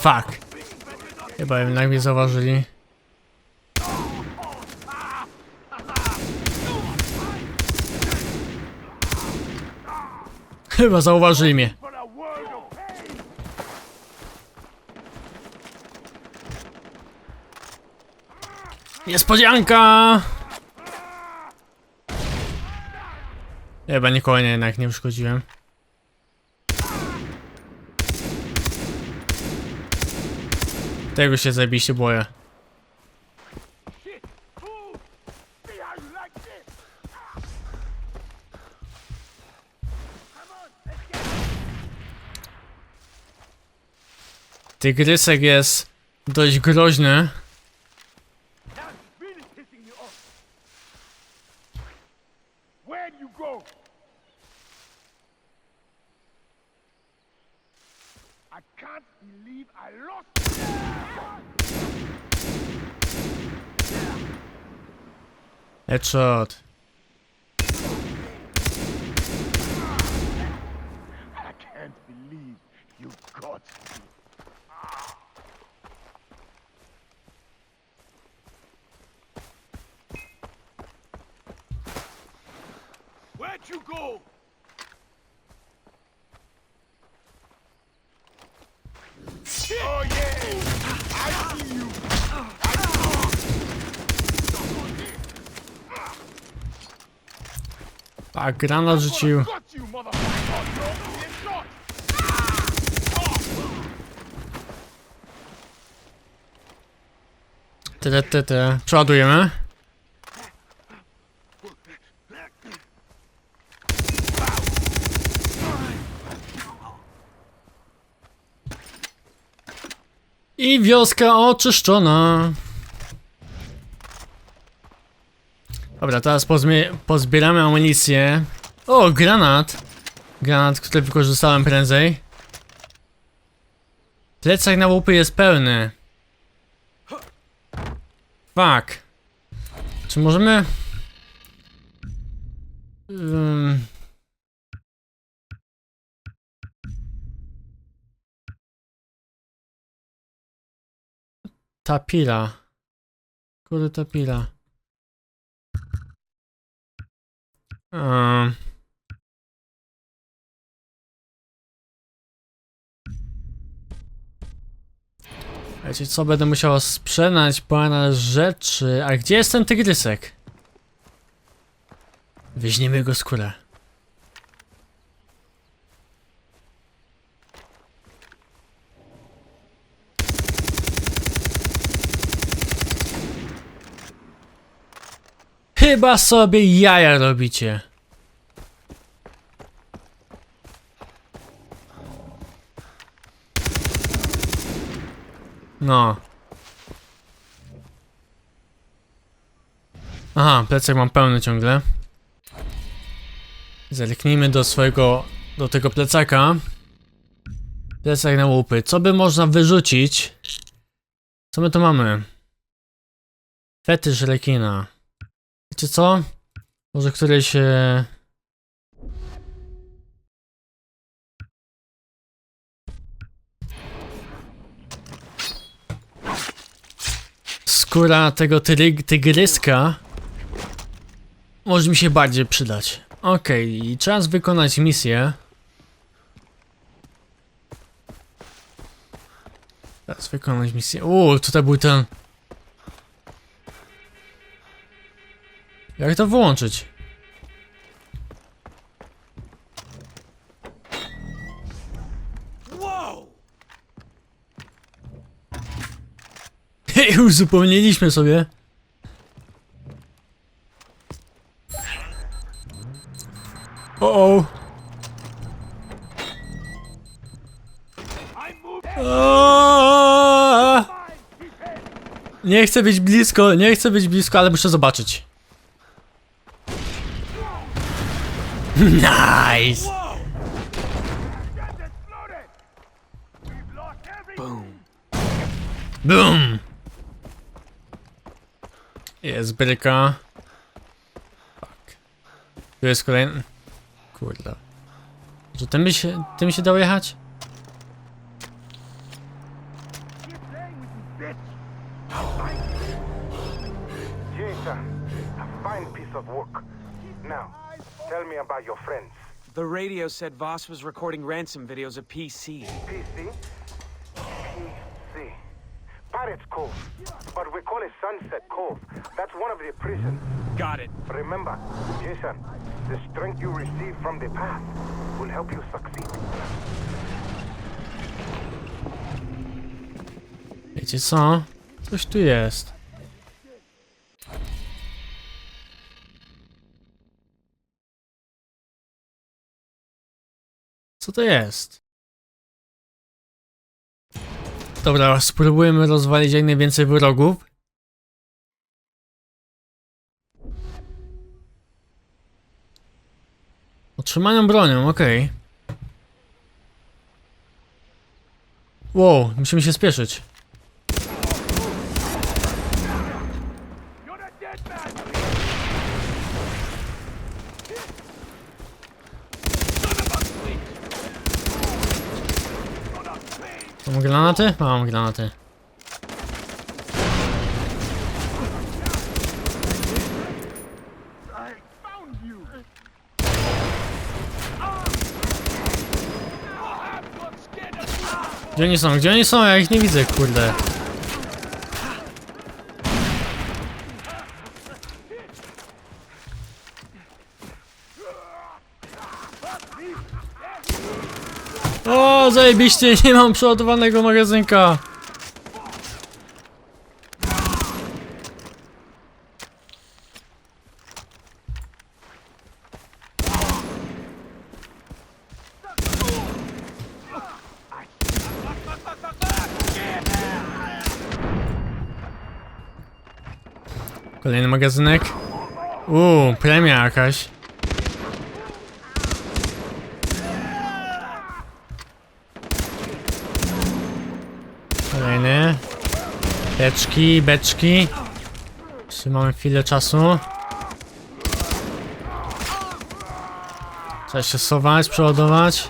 Fuck. Chyba jednak mnie zauważyli. Chyba zauważyli mnie. Niespodzianka! Chyba nikogo nie, jednak nie uszkodziłem. Tego się zajebiście boję. Tygrysek jest dość groźny. Headshot. I can't believe you got me. Where'd you go? A granat rzucił. Tyle, tyle, tyle. Przeładujemy. I wioska oczyszczona. Dobra, teraz pozbieramy amunicję. O, granat. Granat, który wykorzystałem prędzej. Plecak na łupy jest pełny. Fuck. Czy możemy... Ym... Ta pila. Kurde ta Ym... Wiecie co, będę musiał sprzedać pana rzeczy. A gdzie jest ten tygrysek? Weźmiemy jego skórę. Chyba sobie jaja robicie. No. Aha, plecak mam pełny ciągle. Zerknijmy do swojego, do tego plecaka. Plecak na łupy. Co by można wyrzucić? Co my tu mamy? Fetysz rekina. Wiecie co? Może któryś... E... Skóra tego tyry- tygryska może mi się bardziej przydać. Okej, czas wykonać misję. Czas wykonać misję. Uuu, tutaj był ten... Jak to wyłączyć? Whoa! Hej, uzupełniliśmy sobie. O o. Nie chcę być blisko, nie chcę być blisko, ale muszę zobaczyć. Nice! Everything! Boom! Jest bryka. Fuck. Tu jest kolejny. Kurde. Że tym by się, tym się dało jechać? Radio said Voss was recording ransom videos of PC. PC? PC. Pirates Cove. But we call it Sunset Cove. That's one of the prisons. Got it. Remember, Jason, the strength you receive from the past will help you succeed. Wiecie co? Coś tu jest. Co to jest? Dobra, spróbujemy rozwalić jak najwięcej wrogów. Otrzymaną bronią, okej. Wow, musimy się spieszyć. Granaty? Mam granaty. Gdzie oni są? Gdzie oni są? Ja ich nie widzę, kurde. O, zajebiście, nie mam przeładowanego magazynka. Kolejny magazynek. Uuu, premia jakaś. Kolejny. Beczki, beczki. Jeszcze mamy chwilę czasu. Trzeba się schować, przeładować.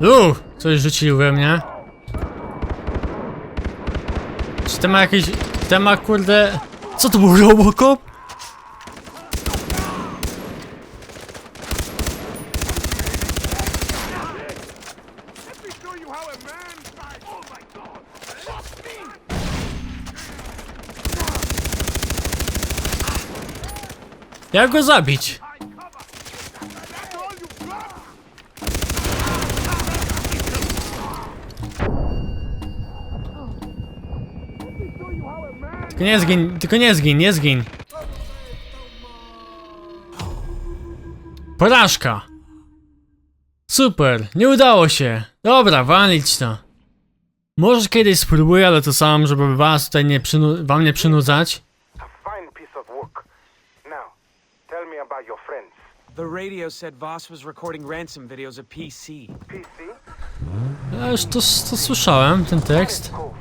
Uuu, coś rzucił we mnie. Czy ten ma jakiś... Ten ma kurde... Co to był Robocop? Let me show you how a man fights! Oh my god! Lost me! Jak go zabić? I cover! That's all you got! Let me show you how a man Tylko nie zgin, tylko nie zgin, nie zgin. Porażka. Super, nie udało się. Dobra, walić to. Kiedyś spróbuję, ale to sam, żeby was tutaj nie wam nie przynudzać. The radio said Voss was recording ransom videos of PC. PC? Ja już to, to słyszałem, ten tekst. Cove.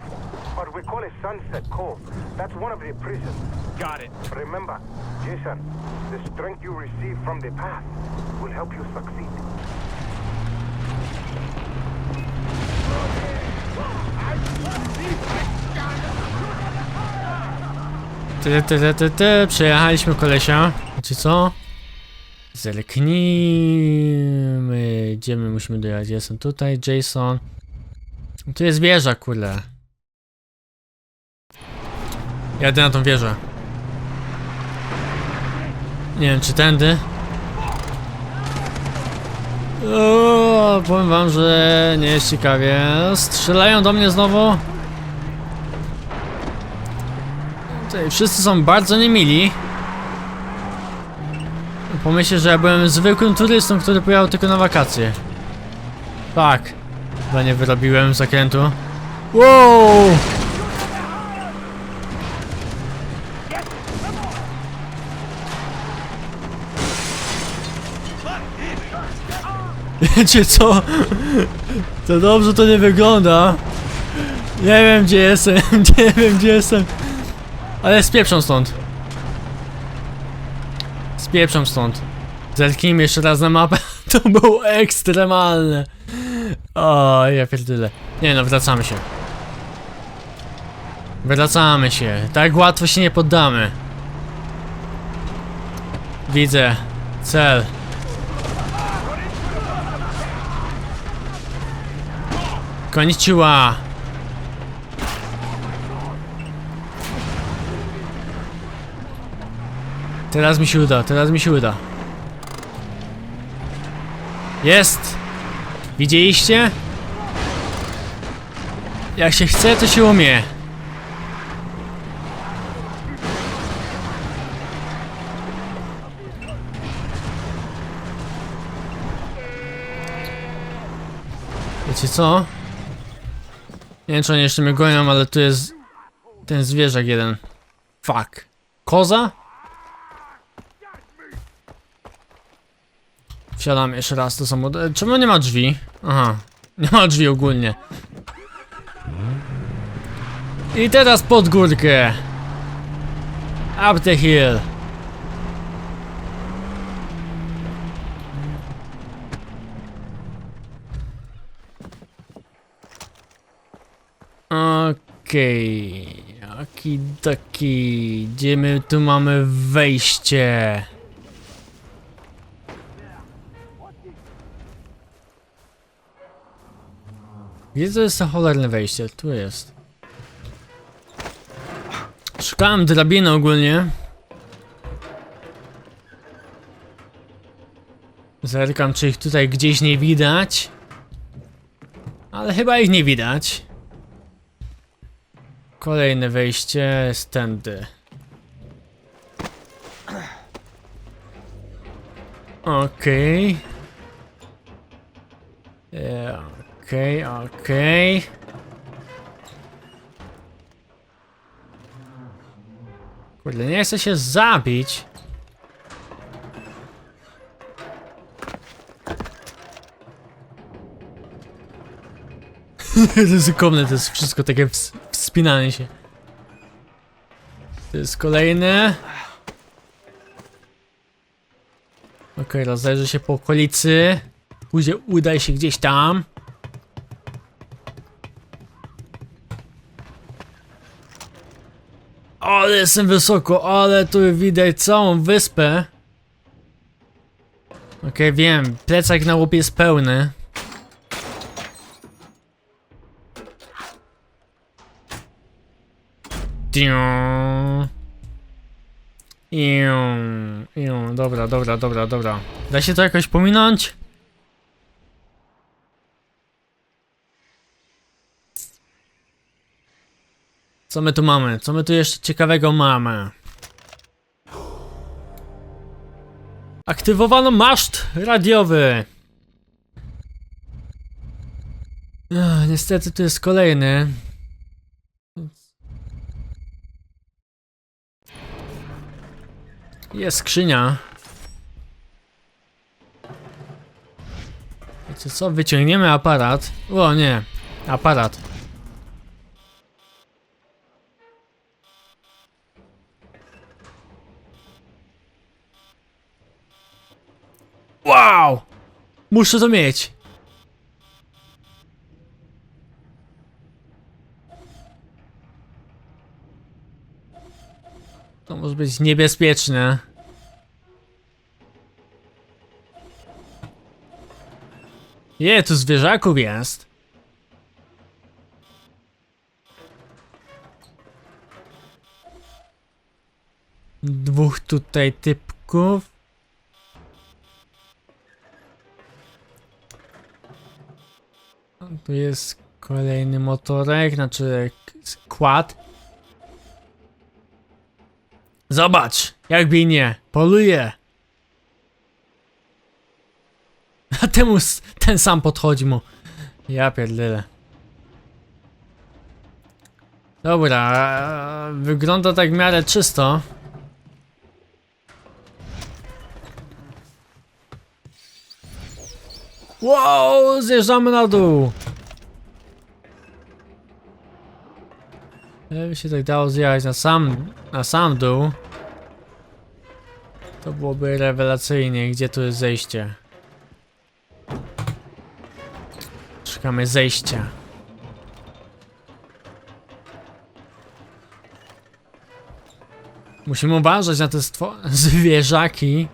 But we call it Sunset Cove. That's one of the prisons. Got it. Remember, Jason, the strength you receive from the past will help you succeed. Ty, ty, ty, ty, ty, przejechaliśmy kolesia. Czy co? Zerknijmy. Gdzie my musimy dojechać? Jestem tutaj, Jason. Tu jest wieża, kurde. Jadę na tą wieżę. Nie wiem, czy tędy. O, powiem wam, że nie jest ciekawie. Strzelają do mnie znowu. Tutaj wszyscy są bardzo niemili. Pomyślę, że ja byłem zwykłym turystą, który pojechał tylko na wakacje. Tak. Chyba nie wyrobiłem zakrętu. Wow! Wiecie co? To dobrze to nie wygląda. Nie wiem gdzie jestem, nie wiem gdzie jestem. Ale spieprzą stąd. Spieprzą stąd. Zerknijmy jeszcze raz na mapę. To było ekstremalne. O, ja pierdolę. Nie no, wracamy się. Wracamy się. Tak łatwo się nie poddamy. Widzę. Cel. Konnichiwa. Teraz mi się uda, teraz mi się uda. Jest! Widzieliście? Jak się chce, to się umie. Wiecie co? Nie wiem czy oni jeszcze mnie gonią, ale tu jest ten zwierzak jeden. Fuck. Koza? Wsiadam jeszcze raz do samochodu. Czemu nie ma drzwi? Aha. Nie ma drzwi ogólnie. I teraz pod górkę. Up the hill. Okej. Okidaki. Gdzie my tu mamy wejście? Gdzie to jest to cholerne wejście? Tu jest. Szukałem drabiny ogólnie. Zerkam, czy ich tutaj gdzieś nie widać. Ale chyba ich nie widać. Kolejne wejście jest tędy. Okej. E, Okej, okej. Kurde, nie chcę się zabić. Ryzykowne to jest wszystko takie ws wspinanie się. To jest kolejne. Okej, rozejrzę się po okolicy. Później udaj się gdzieś tam. Ale jestem wysoko, ale tu widać całą wyspę. Okej, wiem, plecak na łupie jest pełny. Iu, iu, dobra, dobra, dobra, dobra. Da się to jakoś pominąć? Co my tu mamy? Co my tu jeszcze ciekawego mamy? Aktywowano maszt radiowy. Niestety tu jest kolejny. Jest skrzynia. Wiecie co? Wyciągniemy aparat. O nie, aparat. Wow! Muszę to mieć. To może być niebezpieczne. Je, tu zwierzaków jest. Dwóch tutaj typków. Tu jest kolejny motorek, znaczy skład. Zobacz, jakby i nie, poluje. A temu ten sam podchodzi mu. Ja pierdolę. Dobra, wygląda tak w miarę czysto. Wow, zjeżdżamy na dół. Gdyby się tak dało zjechać na sam, na sam dół, to byłoby rewelacyjnie. Gdzie tu jest zejście? Szukamy zejścia. Musimy uważać na te zwierzaki.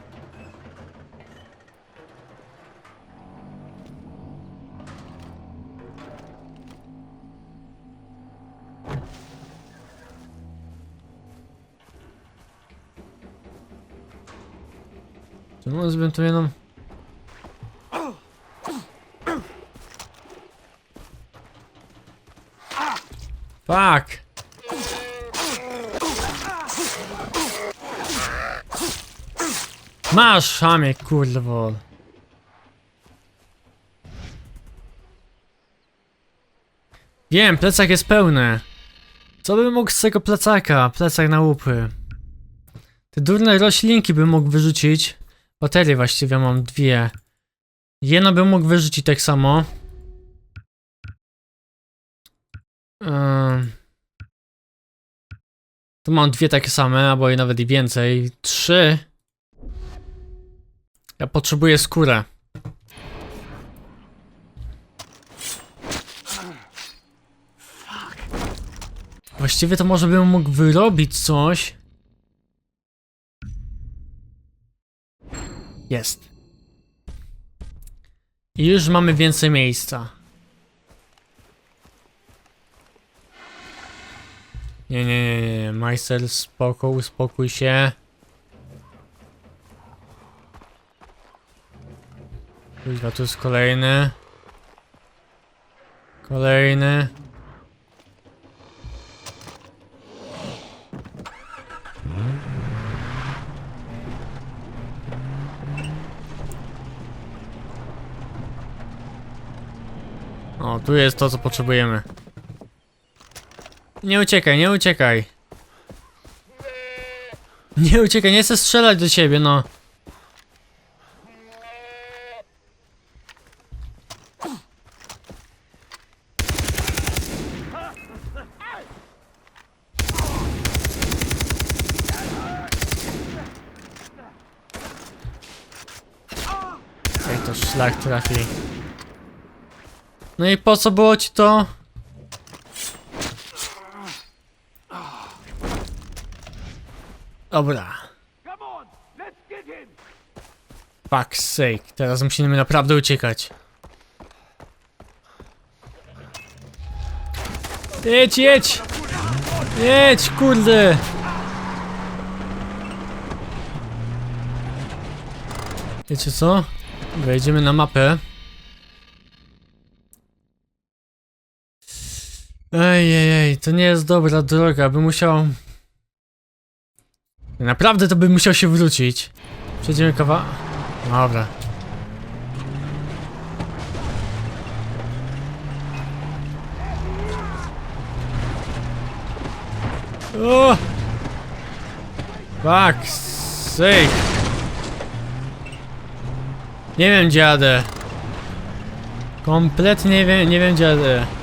Fuck! Masz, szamie, kurwo. Wiem, plecak jest pełny. Co bym mógł z tego plecaka? Plecak na łupy. Te durne roślinki bym mógł wyrzucić. Baterie właściwie mam dwie. Jedno bym mógł wyrzucić tak samo. Ym. Tu mam dwie takie same, albo i nawet i więcej. Trzy. Ja potrzebuję skórę. Właściwie to może bym mógł wyrobić coś. Jest. I już mamy więcej miejsca. Nie, nie, nie, nie. Majster, spoko, uspokój się. Kuźwa, tu jest kolejny. Kolejny. O, tu jest to, co potrzebujemy. Nie uciekaj, nie uciekaj. Nie uciekaj, nie chcę strzelać do ciebie, no. To trafi. No i po co było ci to? Dobra. Fuck's sake, teraz musimy naprawdę uciekać. Jedź, jedź! Jedź, kurde! Wiecie co? Wejdziemy na mapę. Ej, ej, ej, to nie jest dobra droga, by musiał... Naprawdę to by musiał się wrócić. Przejdziemy kawa... Dobra. O! Fuck sake. Nie wiem gdzie jadę. Kompletnie nie wiem, nie wiem gdzie jadę.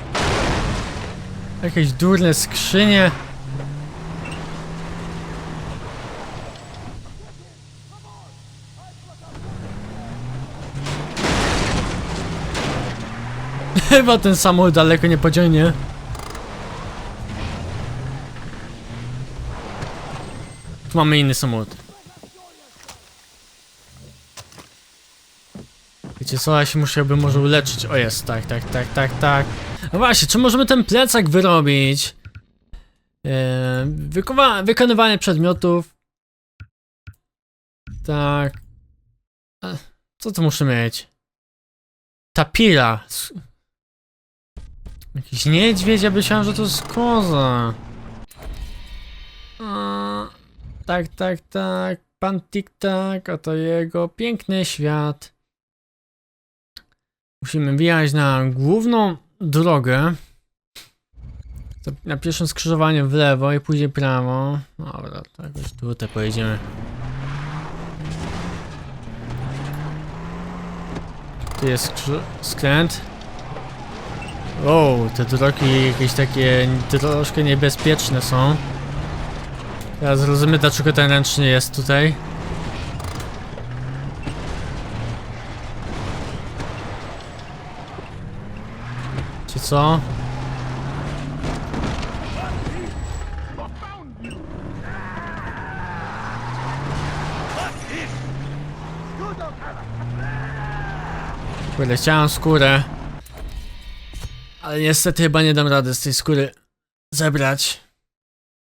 Jakieś durne skrzynie. Chyba ten samochód daleko nie pociągnie. Tu mamy inny samochód. Wiecie co, ja się musiałbym może uleczyć. O jest, tak, tak, tak, tak, tak. No właśnie, czy możemy ten plecak wyrobić? Wykowa- wykonywanie przedmiotów. Tak. A, co tu muszę mieć? Tapira. Jakiś niedźwiedź, ja myślałem, że to jest koza. A, tak, tak, tak. Pan Tik-Tak, oto jego piękny świat. Musimy wjechać na główną drogę. Na pierwszym skrzyżowaniu w lewo i później prawo. Dobra, to jakoś tutaj pojedziemy. Tu jest skręt. O, te drogi jakieś takie troszkę niebezpieczne są. Teraz zrozumiemy dlaczego ten ręczny jest tutaj. co? Kurde, chciałem skórę. Ale niestety chyba nie dam rady z tej skóry zebrać.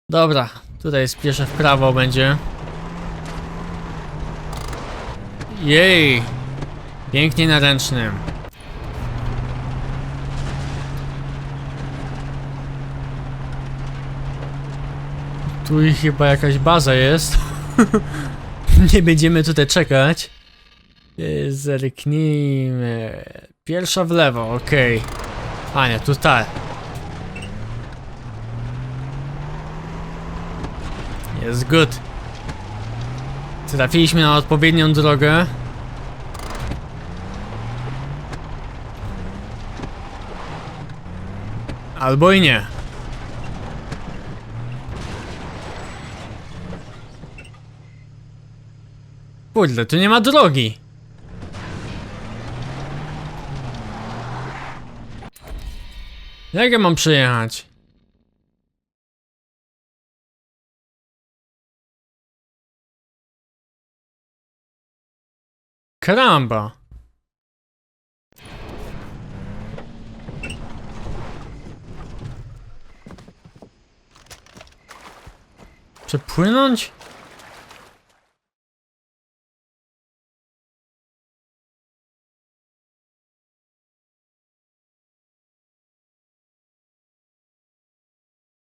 Dobra, tutaj spieszę w prawo będzie. Jej! Pięknie na ręcznym. Tu chyba jakaś baza jest. nie będziemy tutaj czekać. Yy, Zerknijmy. Pierwsza w lewo, okej. A nie, tutaj. Jest good. Trafiliśmy na odpowiednią drogę. Albo i nie. Kurde, tu nie ma drogi. Jak ja mam przejechać? Karamba. Przepłynąć?